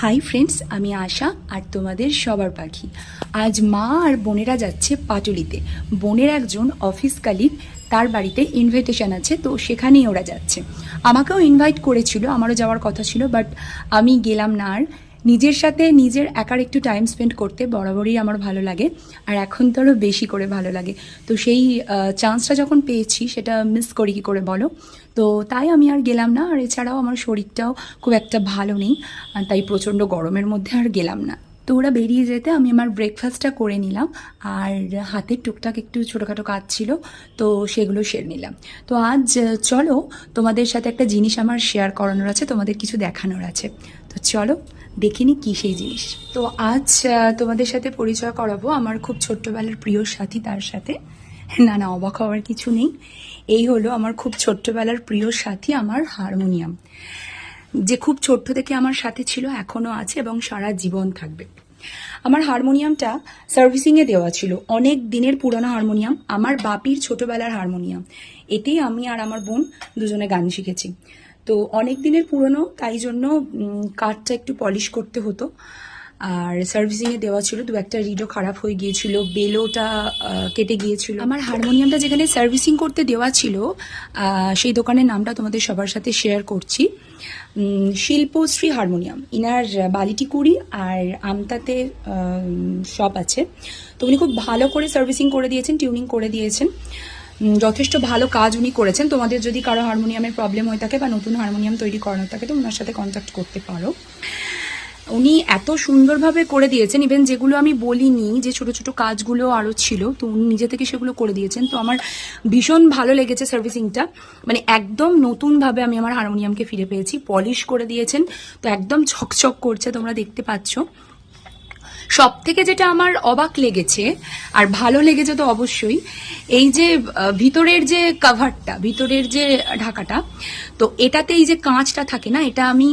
Hi friends আমি আশা আর তোমাদের সবার পাখি। আজ মা আর বোনেরা যাচ্ছে পাটুলিতে বোনের একজন অফিস কালিগ তার বাড়িতে ইনভাইটেশন আছে, তো সেখানেই ওরা যাচ্ছে। আমাকেও ইনভাইট করেছিল, আমারও যাওয়ার কথা ছিল বাট আমি গেলাম না আর। নিজের সাথে নিজের একার একটু টাইম স্পেন্ড করতে বরাবরই আমার ভালো লাগে, আর এখন তো আরও বেশি করে ভালো লাগে। তো সেই চান্সটা যখন পেয়েছি, সেটা মিস করি কি করে বলো? তো তাই আমি আর গেলাম না, আর এছাড়াও আমার শরীরটাও খুব একটা ভালো নেই, আর তাই প্রচণ্ড গরমের মধ্যে আর গেলাম না। তো ওরা বেরিয়ে যেতে আমি আমার ব্রেকফাস্টটা করে নিলাম, আর হাতের টুকটাক একটু ছোটোখাটো কাজ ছিল, তো সেগুলো সেরে নিলাম। তো আজ চলো, তোমাদের সাথে একটা জিনিস আমার শেয়ার করানোর আছে, তোমাদের কিছু দেখানোর আছে। তো চলো দেখিনি কি সেই জিনিস। তো আজ তোমাদের সাথে পরিচয় করাবো আমার খুব ছোট্টবেলার প্রিয় সাথী তার সাথে। না না, অবাক হওয়ার কিছু নেই। এই হলো আমার খুব ছোট্টবেলার প্রিয় সাথী, আমার হারমোনিয়াম। যে খুব ছোট্ট থেকে আমার সাথে ছিল, এখনও আছে এবং সারা জীবন থাকবে। আমার হারমোনিয়ামটা সার্ভিসিংয়ে দেওয়া ছিল। অনেক দিনের পুরনো হারমোনিয়াম, আমার বাপির ছোটবেলার হারমোনিয়াম। এতেই আমি আর আমার বোন দুজনে গান শিখেছি। তো অনেক দিনের পুরনো, তাই জন্য কাঠটা একটু পলিশ করতে হতো। আর সার্ভিসিংয়ে দেওয়া ছিল দু একটা রিডও খারাপ হয়ে গিয়েছিল, বেলোটা কেটে গিয়েছিল। আমার হারমোনিয়ামটা যেখানে সার্ভিসিং করতে দেওয়া ছিল সেই দোকানের নামটা তোমাদের সবার সাথে শেয়ার করছি। শিল্পশ্রী হারমোনিয়াম ইনার বালিটিকুড়ি আর আমতাতে শপ আছে। তো উনি খুব ভালো করে সার্ভিসিং করে দিয়েছেন টিউনিং করে দিয়েছেন। যথেষ্ট ভালো কাজ উনি করেছেন। তোমাদের যদি কারও হারমোনিয়ামের প্রবলেম হয়ে থাকে বা নতুন হারমোনিয়াম তৈরি করানোর থাকে, তো ওনার সাথে কন্ট্যাক্ট করতে পারো। উনি এত সুন্দরভাবে করে দিয়েছেন। ইভেন যেগুলো আমি বলিনি, যে ছোট ছোট কাজগুলো আরও ছিল, তো উনি নিজে থেকে সেগুলো করে দিয়েছেন। তো আমার ভীষণ ভালো লেগেছে সার্ভিসিংটা। মানে একদম নতুনভাবে আমি আমার হারমোনিয়ামকে ফিরে পেয়েছি। পলিশ করে দিয়েছেন। তো একদম ছকছক করছে, তোমরা দেখতে পাচ্ছ। সব থেকে যেটা আমার অবাক লেগেছে, আর ভালো লেগেছে তো অবশ্যই, এই যে ভিতরের যে কাভারটা ভিতরের যে ঢাকাটা, তো এটাতে এই যে কাঁচটা থাকে না, এটা আমি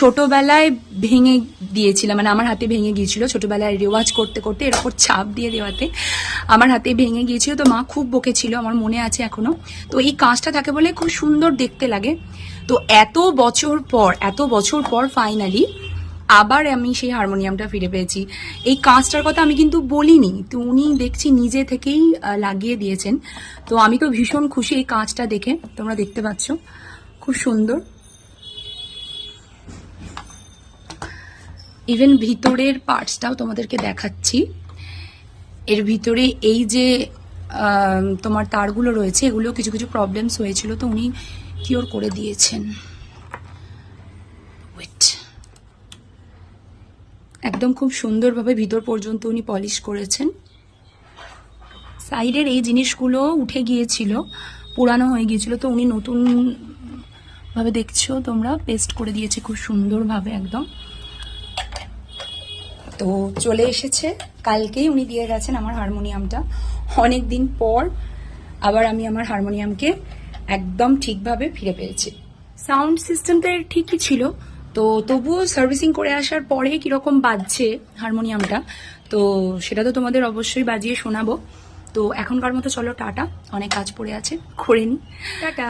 ছোটবেলায় ভেঙে দিয়েছিলাম মানে আমার হাতে ভেঙে গিয়েছিল। ছোটবেলায় রেওয়াজ করতে করতে এর ওপর ছাপ দিয়ে দেওয়াতে আমার হাতে ভেঙে গিয়েছিল। তো মা খুব বকেছিল আমার মনে আছে এখনও। তো এই কাঁচটা থাকে বলে খুব সুন্দর দেখতে লাগে। তো এত বছর পর, এত বছর পর ফাইনালি আবার আমি সেই হারমোনিয়ামটা ফিরে পেয়েছি। এই কাজটার কথা আমি কিন্তু বলিনি, তো উনি দেখছি নিজে থেকেই লাগিয়ে দিয়েছেন। তো আমি তো ভীষণ খুশি এই কাজটা দেখে, তোমরা দেখতে পাচ্ছ। খুব সুন্দর। ইভেন ভিতরের পার্টসটাও তোমাদেরকে দেখাচ্ছি। এর ভিতরে এই যে তোমার তারগুলো রয়েছে এগুলো কিছু কিছু প্রবলেমস হয়েছিল, তো উনি কিওর করে দিয়েছেন। ওয়েট একদম খুব সুন্দরভাবে ভিতর পর্যন্ত উনি পলিশ করেছেন। সাইডের এই জিনিসগুলো উঠে গিয়েছিল, পুরানো হয়ে গিয়েছিল, তো উনি নতুন ভাবে দেখছ, তোমরা পেস্ট করে দিয়েছে খুব সুন্দরভাবে একদম। তো চলে এসেছে। কালকেই উনি দিয়ে গেছেন আমার হারমোনিয়ামটা। অনেক দিন পর আবার আমি আমার হারমোনিয়ামকে একদম ঠিকভাবে ফিরে পেয়েছি। সাউন্ড সিস্টেমটা ঠিকই ছিল। তো তবুও সার্ভিসিং করে আসার পরে কীরকম বাজছে হারমোনিয়ামটা, তো সেটা তো তোমাদের অবশ্যই বাজিয়ে শোনাবো। তো এখনকার মতো চলো টাটা, অনেক কাজ পড়ে আছে, করে নি। টাটা!